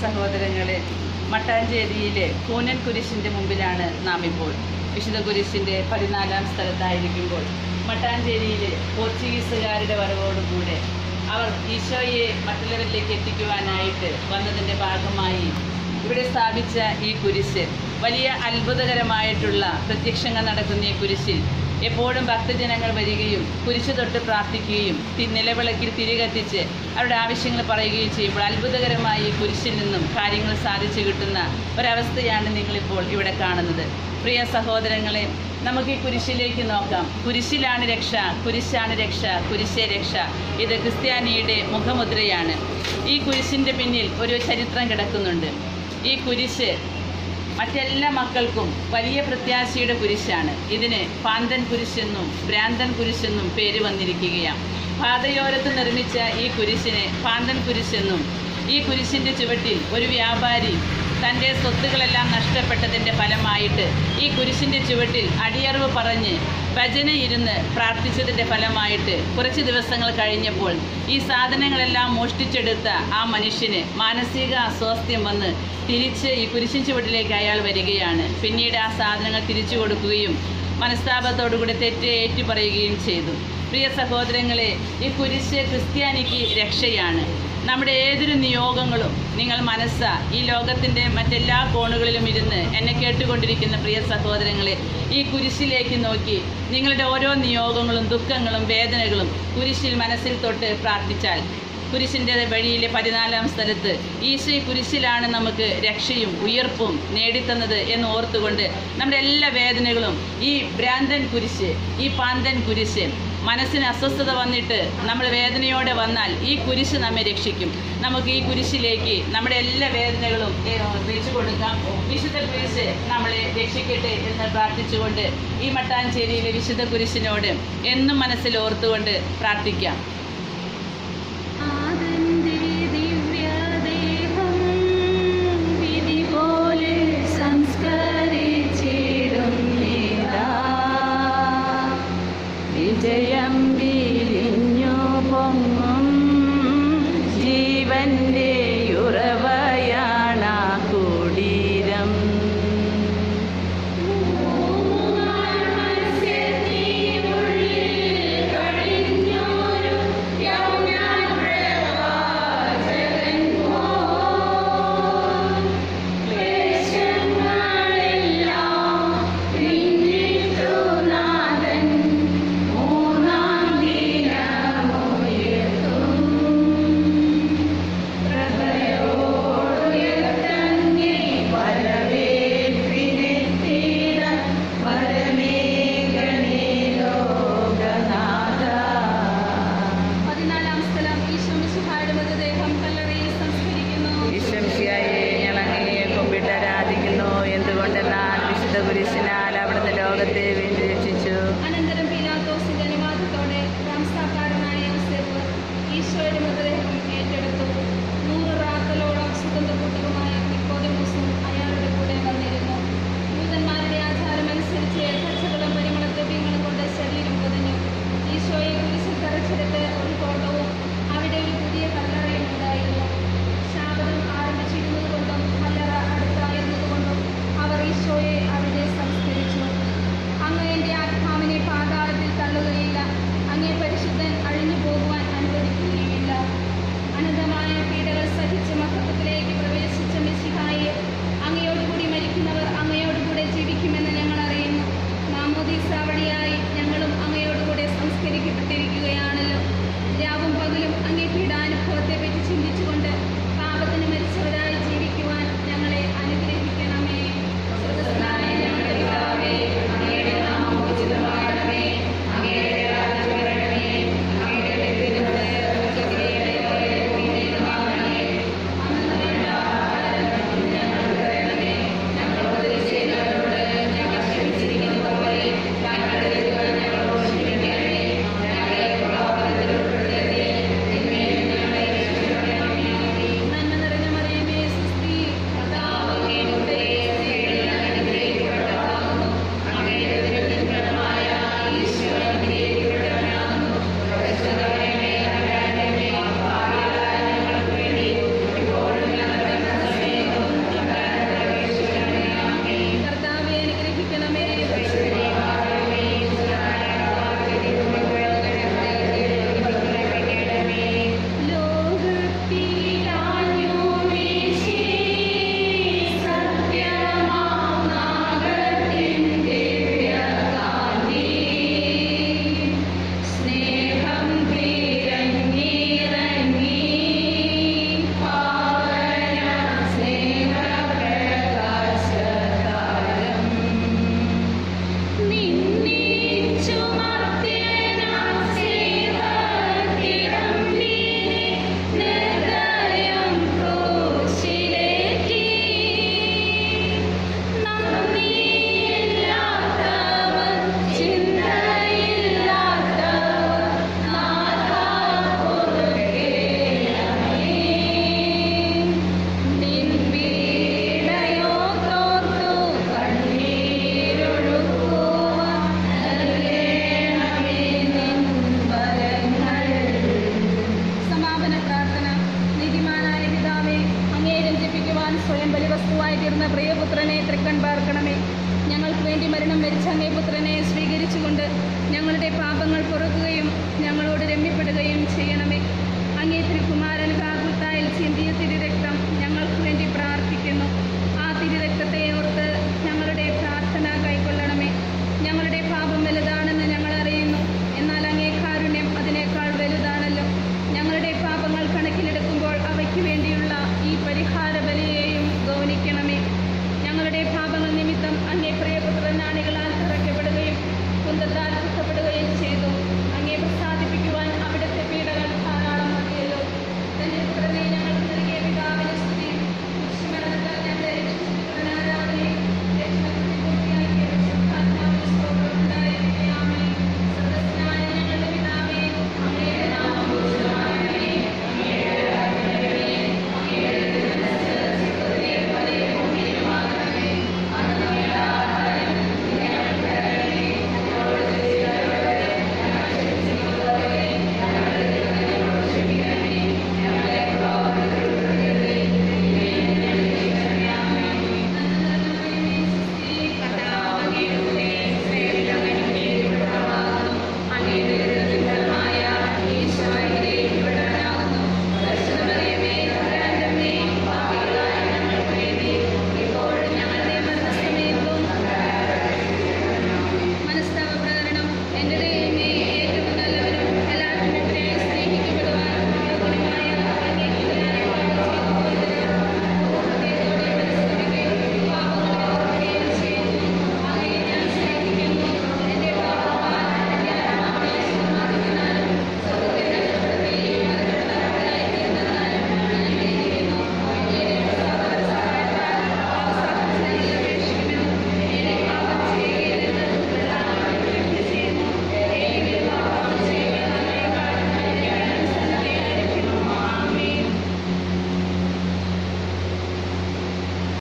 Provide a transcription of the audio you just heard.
സഹോദരങ്ങളെ മട്ടാഞ്ചേരിയിലെ കൂനൻ കുരിശിന്റെ മുമ്പിലാണ് നാം ഇപ്പോൾ വിശുദ്ധ കുരിശിന്റെ പതിനാലാം സ്ഥലത്തായിരിക്കുമ്പോൾ മട്ടാഞ്ചേരിയിലെ പോർച്ചുഗീസുകാരുടെ വരവോടുകൂടെ അവർ ഈശോയെ മറ്റുള്ളവരിലേക്ക് എത്തിക്കുവാനായിട്ട് വന്നതിന്റെ ഭാഗമായി ഇവിടെ സ്ഥാപിച്ച ഈ കുരിശ്. വലിയ അത്ഭുതകരമായിട്ടുള്ള പ്രത്യക്ഷങ്ങൾ നടക്കുന്ന ഈ കുരിശിൽ എപ്പോഴും ഭക്തജനങ്ങൾ വരികയും കുരിശു തൊട്ട് പ്രാർത്ഥിക്കുകയും നിലവിളക്കിൽ തിരികത്തിച്ച് അവരുടെ ആവശ്യങ്ങൾ പറയുകയും ചെയ്യുമ്പോൾ അത്ഭുതകരമായി കുരിശിൽ നിന്നും കാര്യങ്ങൾ സാധിച്ചു കിട്ടുന്ന ഒരവസ്ഥയാണ് നിങ്ങളിപ്പോൾ ഇവിടെ കാണുന്നത്. പ്രിയ സഹോദരങ്ങളെ നമുക്ക് ഈ കുരിശിലേക്ക് നോക്കാം. കുരിശിലാണ് രക്ഷ കുരിശാണ് രക്ഷ കുരിശേ രക്ഷ. ഇത് ക്രിസ്ത്യാനിയുടെ മുഖമുദ്രയാണ്. ഈ കുരിശിന്റെ പിന്നിൽ ഒരു ചരിത്രം കിടക്കുന്നുണ്ട്. ഈ കുരിശ് മറ്റെല്ലാ മക്കൾക്കും വലിയ പ്രത്യാശയുടെ കുരിശാണ്. ഇതിന് പാന്തൻ കുരിശെന്നും ഭ്രാന്തൻ കുരിശെന്നും പേര് വന്നിരിക്കുകയാണ്. പാതയോരത്ത് നിർമ്മിച്ച ഈ കുരിശിനെ പാന്തൻ കുരിശെന്നും ഈ കുരിശിന്റെ ചുവട്ടിൽ ഒരു വ്യാപാരി തന്റെ സ്വത്തുക്കളെല്ലാം നഷ്ടപ്പെട്ടതിന്റെ ഫലമായിട്ട് ഈ കുരിശിന്റെ ചുവട്ടിൽ അടിയറിവ് പറഞ്ഞ് ഭജന ഇരുന്ന് പ്രാർത്ഥിച്ചതിന്റെ ഫലമായിട്ട് കുറച്ച് ദിവസങ്ങൾ കഴിഞ്ഞപ്പോൾ ഈ സാധനങ്ങളെല്ലാം മോഷ്ടിച്ചെടുത്ത ആ മനുഷ്യന് മാനസിക അസ്വാസ്ഥ്യം വന്ന് തിരിച്ച് ഈ കുരിശിൻ ചുവട്ടിലേക്ക് അയാൾ വരികയാണ്. പിന്നീട് ആ സാധനങ്ങൾ തിരിച്ചു കൊടുക്കുകയും മനസ്താപത്തോടുകൂടി തെറ്റ് ഏറ്റുപറയുകയും ചെയ്തു. പ്രിയ സഹോദരങ്ങളെ ഈ കുരിശ് ക്രിസ്ത്യാനിക്ക് രക്ഷയാണ്. നമ്മുടെ ഏതൊരു നിയോഗങ്ങളും നിങ്ങൾ മനസ്സ ഈ ലോകത്തിന്റെ മറ്റെല്ലാ കോണുകളിലും ഇരുന്ന് എന്നെ കേട്ടുകൊണ്ടിരിക്കുന്ന പ്രിയ സഹോദരങ്ങളെ ഈ കുരിശിലേക്ക് നോക്കി നിങ്ങളുടെ ഓരോ നിയോഗങ്ങളും ദുഃഖങ്ങളും വേദനകളും കുരിശിൽ മനസ്സിൽ തൊട്ട് പ്രാർത്ഥിച്ചാൽ കുരിശിന്റെ വഴിയിലെ പതിനാലാം സ്ഥലത്ത് ഈശോ കുരിശിലാണ് നമുക്ക് രക്ഷയും ഉയർപ്പും നേടിത്തന്നത് എന്ന് ഓർത്തുകൊണ്ട് നമ്മുടെ എല്ലാ വേദനകളും ഈ ഭ്രാന്തൻ കുരിശ് ഈ പാന്തൻ കുരിശ് മനസ്സിന് അസ്വസ്ഥത വന്നിട്ട് നമ്മൾ വേദനയോടെ വന്നാൽ ഈ കുരിശ് നമ്മെ രക്ഷിക്കും. നമുക്ക് ഈ കുരിശിലേക്ക് നമ്മുടെ എല്ലാ വേദനകളും വെച്ചു കൊടുക്കാം. വിശുദ്ധ കുരിശ് നമ്മളെ രക്ഷിക്കട്ടെ എന്ന് പ്രാർത്ഥിച്ചുകൊണ്ട് ഈ മട്ടാഞ്ചേരിയിലെ വിശുദ്ധ കുരിശിനോട് എന്നും മനസ്സിൽ ഓർത്തുകൊണ്ട് പ്രാർത്ഥിക്കാം. கண்டே കുരിശിനാൽ അവിടുന്ന് ലോകത്തെ വീണ്ടും സ്വയം ബലിവസ്തുവായിത്തീർന്ന പ്രിയപുത്രനെ തൃക്കൺ പാർക്കണമേ ഞങ്ങൾക്ക് വേണ്ടി മരണം വരിച്ച അങ്ങേ പുത്രനെ സ്വീകരിച്ചുകൊണ്ട് ഞങ്ങളുടെ പാപങ്ങൾ പൊറുക്കുകയും ഞങ്ങളോട് രമ്യപ്പെടുകയും ചെയ്യണമേ. അങ്ങേ തിരുക്കുമാരൻ കാകുത്തായിൽ ചിന്തിയ തിരു